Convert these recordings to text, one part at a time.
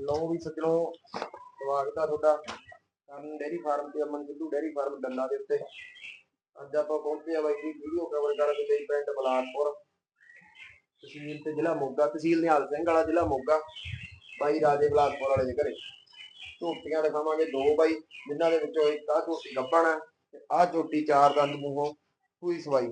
ਲੋ ਵੀ ਸੱਜਣੋ, ਸਵਾਗਤ ਆ ਤੁਹਾਡਾ। ਸਾਨੂੰ ਡੇਰੀ ਫਾਰਮ ਤੇ ਅਮਨ ਸਿੱਧੂ ਡੇਰੀ ਫਾਰਮ ਡੱਲਾ ਦੇ ਉੱਤੇ। ਅੱਜ ਆਪਾਂ ਪਹੁੰਚੇ ਆ ਬਾਈ ਜੀ ਵੀਡੀਓ ਕਵਰ ਕਰਨ ਲਈ ਪਿੰਡ ਬਲਾਸਪੁਰ ਤਹਿਸੀਲ ਤੇ ਜ਼ਿਲ੍ਹਾ ਮੋਗਾ, ਤਹਿਸੀਲ ਨਿਹਾਲ ਸਿੰਘ ਵਾਲਾ ਜ਼ਿਲ੍ਹਾ ਮੋਗਾ। ਬਾਈ ਰਾਜੇ ਬਲਾਸਪੁਰ ਵਾਲੇ ਦੇ ਘਰੇ। ਝੋਟੀਆਂ ਦਿਖਾਵਾਂਗੇ ਦੋ ਬਾਈ, ਜਿਨ੍ਹਾਂ ਦੇ ਵਿੱਚੋਂ ਇੱਕ ਆ ਝੋਟੀ ਗੱਭਣ ਤੇ ਆਹ ਝੋਟੀ ਚਾਰ ਦੰਦ ਮੂੰਹੋਂ ਸੂਈ ਸਵਾਈ।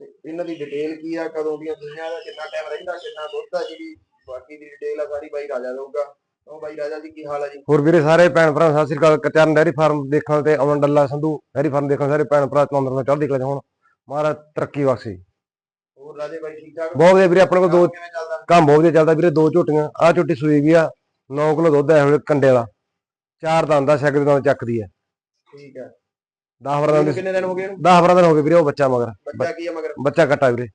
ਤੇ ਇਹਨਾਂ ਦੀ ਡਿਟੇਲ ਕੀ ਆ, ਕਦੋਂ ਦੀਆਂ ਦੁਨੀਆਂ ਦਾ, ਕਿੰਨਾ ਟਾਈਮ ਰਹਿੰਦਾ, ਕਿੰਨਾ ਦੁੱਧ ਆ ਜਿਹੜੀ ਬਾਕੀ ਦੀ ਡਿਟੇਲ ਆ ਸਾਰੀ ਬਾਈ ਰਾਜਾ ਦਊਗਾ ਉਹ ਬਾਈ ਰਾਜਾ ਜੀ ਕੀ ਹਾਲ ਆ ਜੀ? ਹੋਰ ਵੀਰੇ ਸਾਰੇ ਭੈਣ ਭਰਾ ਸਤਿ ਸ੍ਰੀ ਅਕਾਲ। ਕਚਰਨ ਡੈਰੀ ਫਾਰਮ ਦੇਖਣ ਤੇ ਅਮਨ ਡੱਲਾ ਸੰਧੂ ਡੈਰੀ ਫਾਰਮ ਦੇਖਣ ਸਾਰੇ ਭੈਣ ਭਰਾ ਤੰਦਰ ਨਾਲ ਚੜ੍ਹਦੀ ਕਲਾ 'ਚ ਹੋਣ। ਮਹਾਰਾਜ ਤਰੱਕੀ ਬਖਸ਼ੇ। ਹੋਰ ਰਾਜੇ ਬਾਈ ਠੀਕ ਠਾਕ? ਬਹੁਤ ਵਧੀਆ ਵੀਰੇ ਆਪਣੇ ਕੋਲ ਦੋ ਕਿਵੇਂ ਚੱਲਦਾ? ਕੰਮ ਬਹੁਤ ਵਧੀਆ ਚੱਲਦਾ ਵੀਰੇ ਦੋ ਝੋਟੀਆਂ। ਆਹ ਝੋਟੀ ਸੂਈ ਵੀ ਆ 9 ਕਿਲੋ ਦੁੱਧ ਹੈ ਹੋਵੇ ਕੰਡੇ ਵਾਲਾ। ਚਾਰ ਦੰਦ ਦਾ ਸ਼ਕਦ ਦੰਦ ਚੱਕਦੀ ਹੈ ਠੀਕ ਹੈ 10 12 ਦਿਨ ਕਿੰਨੇ ਦਿਨ ਹੋ ਗਏ ਇਹਨੂੰ? 10 12 ਦਿਨ ਹੋ ਗਏ ਵੀਰੇ ਉਹ ਬੱਚਾ ਮਗਰ। ਬੱਚਾ ਕੀ ਆ ਮਗਰ? ਬੱਚਾ ਕੱਟਾ ਵੀਰੇ।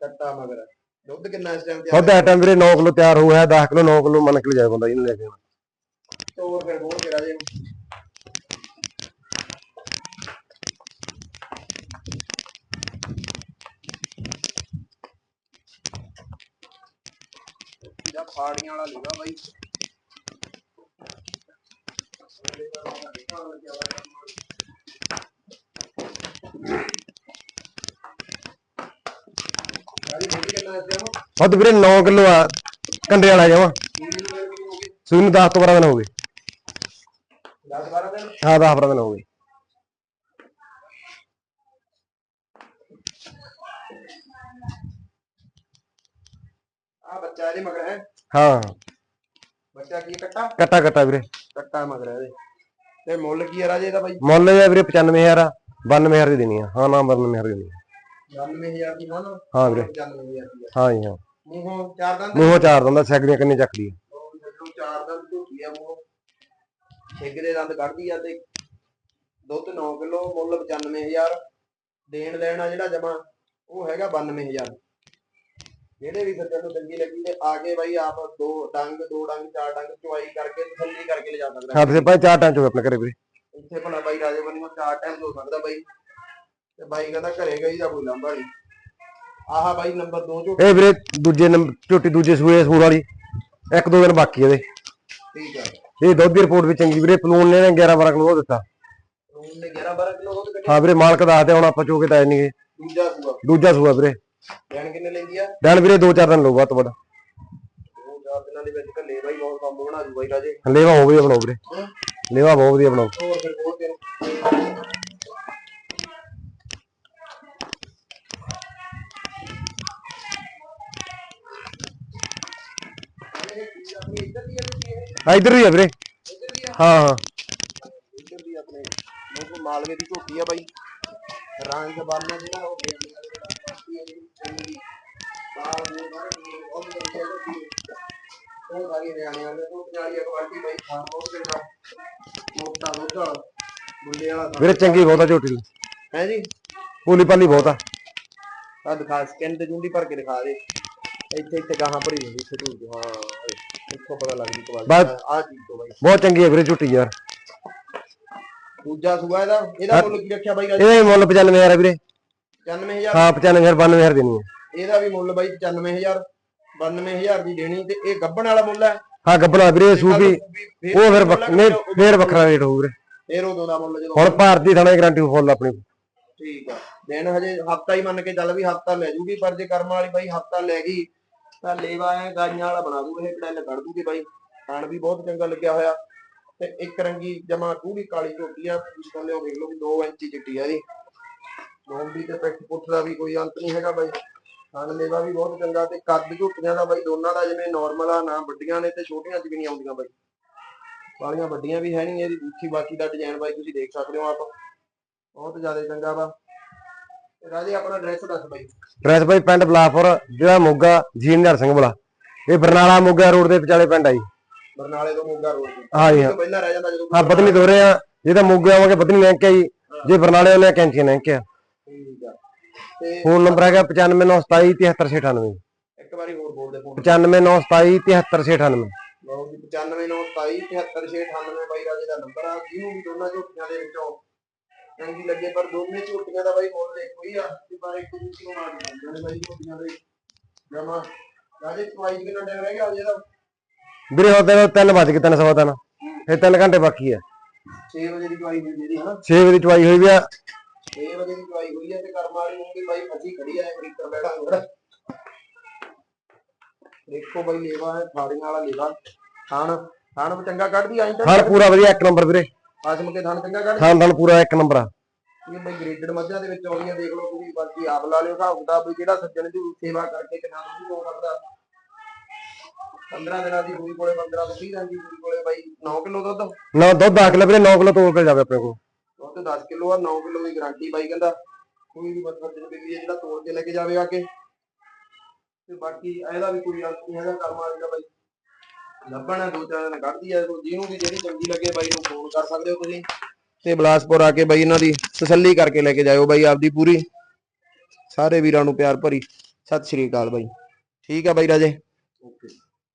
ਕੱਟਾ ਮਗਰ। ਦੁੱਧ ਕਿੰਨਾ ਇਸ ਟਾਈਮ ਤੇ ਦੁੱਧ ਇਸ ਟਾਈਮ ਵੀਰੇ 9 ਕਿਲੋ ਤਿਆਰ ਹੋਇਆ ਹੈ 10 ਕਿਲੋ 9 ਕਿਲੋ ਮੰਨ ਕੇ ਲਿਜਾਏ ਬੰਦਾ ਇਹਨੂੰ ਲੈ ਕੇ ਤੋਰ ਫਿਰ ਹੋਰ ਕੇ ਰਾਜੇ ਨੂੰ ਜਾਂ ਫਾੜੀਆਂ ਵਾਲਾ ਲੀਗਾ ਬਾਈ। ਸਾਰੀ ਬੋਲੀ ਕਿੰਨਾ ਇਸ ਟਾਈਮ ਦੁੱਧ ਵੀਰੇ 9 ਕਿਲੋ ਆ ਕੰਡੇ ਵਾਲਾ ਜਾਵਾ ਸੂਈ ਨੂੰ 10 ਤੋਂ 12 ਦਿਨ ਹੋ ਗਏ। 10 12 ਦਿਨ ਹਾਂ 10 12 ਦਿਨ ਹੋ ਗਏ। ਆ ਬੱਚਾ ਇਹਦੇ ਮਗਰ ਹੈ। ਹਾਂ। ਬੱਚਾ ਕੀ ਕੱਟਾ? ਕੱਟਾ ਕੱਟਾ ਵੀਰੇ। ਕੱਟਾ ਮਗਰ ਹੈ ਇਹਦੇ। ਤੇ ਮੁੱਲ ਕੀ ਹੈ ਰਾਜੇ ਇਹਦਾ ਬਾਈ? ਮੁੱਲ ਆ ਵੀਰੇ 95000 ਆ 92000 ਦੀ ਦੇਣੀ ਆ। ਹਾਂ ਨਾ 92000 ਦੀ ਦੇਣੀ ਆ। 99000 ਦੀ ਨਾ ਹਾਂ ਵੀਰੇ। 99000 ਦੀ ਹਾਂ ਜੀ ਹਾਂ। ਮੂੰਹੋਂ ਚਾਰ ਦੰਦ? ਮੂੰਹੋਂ ਚਾਰ ਦੰਦਾ ਸੈਕੜੀਆਂ ਕਿੰਨੀ ਚੱਕਦੀ ਆ। ਉਹ ਜਦੋਂ ਚਾਰ ਦੰਦ ਝੂਠੀ ਆ ਮੂੰਹੋਂ। ਛਿੱਗ ਦੇ ਦੰਦ ਕੱਢਦੀ ਆ ਤੇ ਦੁੱਧ 9 ਕਿਲੋ ਮੁੱਲ 95000 ਦੇਣ ਲੈਣਾ ਜਿਹੜਾ ਜਮਾ ਉਹ ਹੈਗਾ 92000 ਜਿਹੜੇ ਵੀ ਸੱਜਣ ਨੂੰ ਚੰਗੀ ਲੱਗੀ ਤੇ ਆ ਕੇ ਬਾਈ ਆਪ ਦੋ ਡੰਗ ਦੋ ਡੰਗ ਚਾਰ ਡੰਗ ਚੁਆਈ ਕਰਕੇ ਤਸੱਲੀ ਕਰਕੇ ਲਿਜਾ ਸਕਦਾ। ਹਾਂ ਤੇ ਭਾਈ ਚਾਰ ਟਾਂ ਚੋ ਆਪਣੇ ਘਰੇ ਵੀਰੇ। ਇੱਥੇ ਭਲਾ ਬਾਈ ਰਾਜੇ ਬੰਨੀ ਚਾਰ ਟਾਈਮ ਹੋ ਸਕਦਾ ਬਾਈ। ਤੇ ਬਾਈ ਕਹਿੰਦਾ ਘਰੇ ਗਈ ਦਾ ਕੋਈ ਲੰਬਾ ਨਹੀਂ। ਆਹ ਬਾਈ ਨੰਬਰ 2 ਝੋਟੀ ਇਹ ਵੀਰੇ ਦੂਜੇ ਨੰਬਰ ਝੋਟੀ ਦੂਜੇ ਸੂਏ ਸੂਰ ਵਾਲੀ। ਇੱਕ ਦੋ ਦਿਨ ਬਾਕੀ ਇਹਦੇ। ਠੀਕ ਆ। ਇਹ ਦੁੱਧ ਦੀ ਰਿਪੋਰਟ ਵੀ ਚੰਗੀ ਵੀਰੇ ਪਲੂਨ ਨੇ 11 12 ਕਿਲੋ ਦਿੱਤਾ। ਰੂਮ ਨੇ 11 12 ਕਿਲੋ ਦੁੱਧ ਕੱਢਿਆ। ਹਾਂ ਵੀਰੇ ਮਾਲਕ ਦੱਸਦੇ ਹੁਣ ਆਪਾਂ ਚੋਕੇ ਤਾਂ ਨਹੀਂਗੇ ਦੂਜਾ ਸੂਆ। ਦੂਜਾ ਸੂਆ ਵੀਰੇ। ਲੈਣ ਕਿੰਨੇ ਲੈਂਦੀ ਆ? ਦਿਨ ਵੀਰੇ ਦੋ ਚਾਰ ਦਿਨ ਲਊ ਵੱਧ ਤੋਂ ਦੋ ਚਾਰ ਦਿਨਾਂ ਦੇ ਵਿੱਚ ਘੱਲੇ ਬਾਈ ਬਹੁਤ ਕੰਮ ਬਣਾ ਦੂ ਬਾਈ ਰਾਜੇ। ਲੇਵਾ ਵਧੀਆ ਬਣਾਓ ਵੀਰੇ। ਲੇਵਾ ਬਹੁਤ ਵਧੀਆ ਬਣਾਓ ਹੋਰ ਫਿਰ ਹੋਰ ਦਿਨ ਆਪਣੀ ਇੱਧਰ ਦੀ ਆ ਤੁਸੀਂ ਇਹ ਆ ਇੱਧਰ ਹੀ ਆ ਵੀਰੇ ਇੱਧਰ ਦੀ ਆ ਹਾਂ ਹਾਂ ਇੱਧਰ ਦੀ ਆਪਣੇ ਲੋਕ ਮਾਲਵੇ ਦੀ ਝੋਟੀ ਆ ਬਾਈ ਰੰਗ ਬਾਨਾ ਜਿਹੜਾ ਉਹ ਬਿਆਨੀ ਵਾਲੇ ਜਿਹੜਾ ਬਾਕੀ ਹੈ ਜਿਹੜੀ ਚੰਗੀ ਬਾਲ ਨੂੰ ਬਾਹਰ ਉਹ ਵੀ ਚੰਗੀ ਲੱਗਦੀ ਹੈ ਉਹ ਸਾਰੀ ਬਿਆਨੀ ਵਾਲੇ ਤੋਂ ਪੰਜਾਲੀ ਆ ਕੁਆਲਿਟੀ ਬਾਈ ਖਾਣ ਬਹੁਤ ਚੰਗਾ ਮੋਟਾ ਦੁੱਧ ਵਾਲਾ ਬੁੱਲੇ ਵਾਲਾ ਵੀਰੇ ਚੰਗੀ ਬਹੁਤ ਆ ਝੋਟੀ ਦੀ ਹੈ ਜੀ ਪੂਲੀ ਪਾਲੀ ਬਹੁਤ ਆ ਆ ਦਿਖਾ ਸਕਿਨ ਤੇ ਜੁੰਡੀ ਭਰ ਕੇ ਦਿਖਾ ਦੇ ਇੱਥੇ ਇੱਥੇ ਗਾਹਾਂ ਭਰੀ ਹੁੰਦੀ ਇੱਥੇ ਢੂਰ ਹਾਂ ਇੱਥੋਂ ਪਤਾ ਲੱਗਦੀ ਕੁਆਲਿਟੀ ਬਸ। ਆ ਚੀਜ਼ ਤੋਂ ਬਾਈ। ਬਹੁਤ ਚੰਗੀ ਹੈ ਵੀਰੇ ਝੋਟੀ ਯਾਰ। ਦੂਜਾ ਸੂਆ ਇਹਦਾ? ਇਹਦਾ ਮੁੱਲ ਕੀ ਰੱਖਿਆ ਬਾਈ ਇਹਦਾ ਵੀ ਮੁੱਲ 95000 ਆ ਵੀਰੇ। 95000 ਹਾਂ 95000 92000 ਦੇਣੀ ਹੈ। ਇਹਦਾ ਵੀ ਮੁੱਲ ਬਾਈ 95000 92000 ਦੀ ਦੇਣੀ ਤੇ ਇਹ ਗੱਬਣ ਵਾਲਾ ਮੁੱਲ ਹੈ? ਹਾਂ ਗੱਬਣਾ ਵੀਰੇ ਸੂਪੀ ਉਹ ਫਿਰ ਵੱਖ- ਨਹੀਂ ਫੇਰ ਵੱਖਰਾ ਰੇਟ ਹੋਊ ਵੀਰੇ। ਫੇਰ ਉਦੋਂ ਦਾ ਮੁੱਲ ਜਦੋਂ ਹੁਣ ਭਾਰਤੀ ਥਾਣੇ ਗਾਰੰਟੀ ਫੁੱਲ ਆਪਣੀ। ਠੀਕ ਆ। ਦਿਨ ਹਜੇ ਹਫਤਾ ਹੀ ਮੰਨ ਕੇ ਚੱਲ ਵੀ ਹਫਤਾ ਲੈ ਜੂਗੀ ਪਰ ਜੇ ਕਰਮ ਵਾਲੀ ਬਾਈ ਹਫਤਾ ਲੈ ਗਈ ਤਾਂ ਲੇਵਾ ਐ ਗਾਈਆਂ ਵਾਲਾ ਬਣਾ ਦੂ, ਇਹ ਕੜੈਲ ਕੱਢ ਦੂਗੀ ਬਾਈ। ਖਾਣ ਵੀ ਬਹੁਤ ਚੰਗਾ ਲੱਗਿਆ ਹੋਇਆ। ਤੇ ਇੱਕ ਰੰਗੀ ਜਮਾ ਟੂੜੀ ਕਾਲੀ ਝੋਟੀ ਆ, ਤੁਸੀਂ ਕਹਿੰਦੇ ਹੋ ਵੇਖ ਲਓ ਵੀ 2 ਇੰਚੀ ਚਿੱਟੀ ਆ ਇਹਦੀ। ਨੋਂਦੀ ਤੇ ਪਿੱਠ ਪੁੱਠ ਦਾ ਵੀ ਕੋਈ ਅੰਤ ਨਹੀਂ ਹੈਗਾ ਬਾਈ। ਖਾਣ ਲੇਵਾ ਵੀ ਬਹੁਤ ਚੰਗਾ ਤੇ ਕੱਦ ਝੋਟੀਆਂ ਦਾ ਬਾਈ, ਦੋਨਾਂ ਦਾ ਜਿਵੇਂ ਨਾਰਮਲ ਆ, ਨਾ ਵੱਡੀਆਂ ਨੇ ਤੇ ਛੋਟੀਆਂ ਚ ਵੀ ਨਹੀਂ ਆਉਂਦੀਆਂ ਬਾਈ। ਵਾਲੀਆਂ ਵੱਡੀਆਂ ਵੀ ਹੈ ਨਹੀਂ ਇਹਦੀ, ਉੱਚੀ ਬਾਕੀ ਦਾ ਡਿਜ਼ਾਈਨ ਬਾਈ ਤੁਸੀਂ ਦੇਖ ਸਕਦੇ ਹੋ ਆਪ। ਬਹੁਤ ਜ਼ਿਆਦਾ ਚੰਗਾ ਵਾ। ਰਾਜੇ ਆਪਣਾ ਐਡਰੈਸ ਦੱਸ ਬਾਈ। ਡਰੈਸ ਭਾਈ ਪਿੰਡ ਬਲਾਪੁਰ ਜਿਹੜਾ ਮੋਗਾ ਜੀਨਦਰ ਸਿੰਘ ਵਾਲਾ ਇਹ ਬਰਨਾਲਾ ਮੋਗਾ ਰੋਡ ਦੇ ਵਿਚਾਲੇ ਪਿੰਡ ਆ ਜੀ। ਬਰਨਾਲੇ ਤੋਂ ਮੋਗਾ ਰੋਡ ਤੇ। ਹਾਂ ਜੀ ਹਾਂ। ਤੋਂ ਪਹਿਲਾਂ ਰਹਿ ਜਾਂਦਾ ਜਦੋਂ ਹਾਂ ਬਦਨੀ ਦੋ ਰਹੇ ਆ। ਜੇ ਤਾਂ ਮੋਗੇ ਆਵਾਂਗੇ ਬਦਨੀ ਲੈ ਕੇ ਆਈ ਜੇ ਬਰਨਾਲੇ ਆਉਂਦੇ ਆ ਕੈਂਚੀ ਲੈ ਕੇ ਆ। ਠੀਕ ਆ। ਤੇ ਫੋਨ ਨੰਬਰ ਹੈਗਾ 9597273698 ਇੱਕ ਵਾਰੀ ਹੋਰ ਬੋਲ ਦੇ ਫੋਨ 9597273698 ਲਓ ਜੀ 9592373698 ਬਾਈ ਰਾਜੇ ਦਾ ਨੰਬਰ ਆ। ਜਿਹਨੂੰ ਵੀ ਦੋਨਾਂ ਝੋਟੀਆਂ ਦੇ ਵਿੱਚੋਂ ਚੰਗੀ ਲੱਗੇ ਪਰ ਦੋਨੇ ਝੋਟੀਆਂ ਦਾ ਬਾਈ ਮੁੱਲ ਇੱਕੋ ਹੀ ਆ ਤੇ ਪਰ ਇੱਕ ਦੂਜੀ ਨੂੰ ਮਾਰ ਦਿੰਦੇ ਨੇ ਬਾਈ ਝੋਟੀਆਂ ਦੇ। ਜਮਾ। ਰਾਜੇ ਪ੍ਰਾਈਸ ਕਿੰਨਾ ਟਾਈਮ ਰਹਿ ਗਿਆ ਅਜੇ ਦਾ ਵੀਰੇ ਹੁਣ ਤੈਨੂੰ 3 ਵੱਜ ਕੇ 3 ਸਵਾ ਤਿੰਨ। ਫਿਰ 3 ਘੰਟੇ ਬਾਕੀ ਹੈ 6 ਵਜੇ ਦੀ ਚਵਾਈ ਹੋਈ ਜਿਹੜੀ ਹਨਾ? 6 ਵਜੇ ਦੀ ਚਵਾਈ ਹੋਈ ਵੀ ਆ। 6 ਵਜੇ ਦੀ ਚਵਾਈ ਹੋਈ ਹੈ ਤੇ ਕਰਮ ਵਾਲੀ ਨੂੰ ਵੀ ਬਾਈ ਫਸੀ ਖੜੀ ਆ ਬਰੀਕਰ ਬੈਠਾ ਅੰਦਰ ਦੇਖੋ ਬਾਈ ਲੇਵਾ ਹੈ ਥਾੜੀਆਂ ਵਾਲਾ ਲੇਵਾ। ਥਾਣ ਵੀ ਚੰਗਾ ਕੱਢਦੀ ਆਈ ਤਾਂ। ਥਣ ਪੂਰਾ ਵਧੀਆ ਇੱਕ ਨੰਬਰ ਵੀਰੇ। ਆਸਮ ਕੇ ਥਾਣ ਚੰਗਾ ਕੱਢ ਥਣ ਥਣ ਪੂਰਾ ਇੱਕ ਨੰਬਰ ਆ। ਇਹ ਬਈ ਗ੍ਰੇਡਡ ਮੱਝਾਂ ਦੇ ਵਿੱਚ ਆਉਂਦੀਆਂ ਦੇਖ ਲਓ ਤੁਸੀਂ ਬਾਕੀ ਆਪ ਲਾ ਲਿਓ ਹਿਸਾਬ ਕਿਤਾਬ ਵੀ ਜਿਹੜਾ ਸੱਜਣ ਦੀ ਸੇਵਾ ਕਰਕੇ ਕਿੰਨਾ ਦੁੱਧ ਹੋ ਸਕਦਾ। 15 ਦਿਨਾਂ ਦੀ ਹੋਈ ਕੋਲੇ 15 ਤੋਂ 20 ਦਿਨ ਦੀ ਹੋਈ ਕੋਲੇ ਬਾਈ 9 ਕਿਲੋ ਦੁੱਧ। ਨਾ ਦੁੱਧ 10 ਕਿਲੋ ਵੀਰੇ 9 ਕਿਲੋ ਤੋਲ ਕੇ ਜਾਵੇ ਆਪਣੇ ਕੋਲ। ਉਹ ਤੇ 10 ਕਿਲੋ ਆ 9 ਕਿਲੋ ਦੀ ਗਾਰੰਟੀ ਬਾਈ ਕਹਿੰਦਾ। ਕੋਈ ਵੀ ਜਿਹੜਾ ਕੇ ਲੈ ਕੇ ਜਾਵੇ ਆ ਕੇ ਤੇ ਬਾਕੀ ਇਹਦਾ ਵੀ ਕੋਈ ਅੰਤ ਨਹੀਂ ਹੈਗਾ ਕਰਮ ਵਾਲੀ ਦਾ ਬਾਈ। ਲੱਭਣਾ ਦੋ ਚਾਰ ਦਿਨ ਕੱਢਦੀ ਹੈ ਜਿਹਨੂੰ ਵੀ ਜਿਹੜੀ ਚੰਗੀ ਲੱਗੇ ਬਾਈ ਨੂੰ ਫੋਨ ਕਰ ਸਕਦੇ ਹੋ ਤੁਸੀਂ। ਤੇ ਬਲਾਸਪੁਰ ਆ ਕੇ ਬਾਈ ਇਹਨਾਂ ਦੀ ਤਸੱਲੀ ਕਰਕੇ ਲੈ ਕੇ ਜਾਇਓ ਬਾਈ ਆਪਦੀ ਪੂਰੀ। ਸਾਰੇ ਵੀਰਾਂ ਨੂੰ ਪਿਆਰ ਭਰੀ। ਸਤਿ ਸ਼੍ਰੀ ਅਕਾਲ ਬਾਈ। ਠੀਕ ਆ ਬਾਈ ਰਾਜੇ।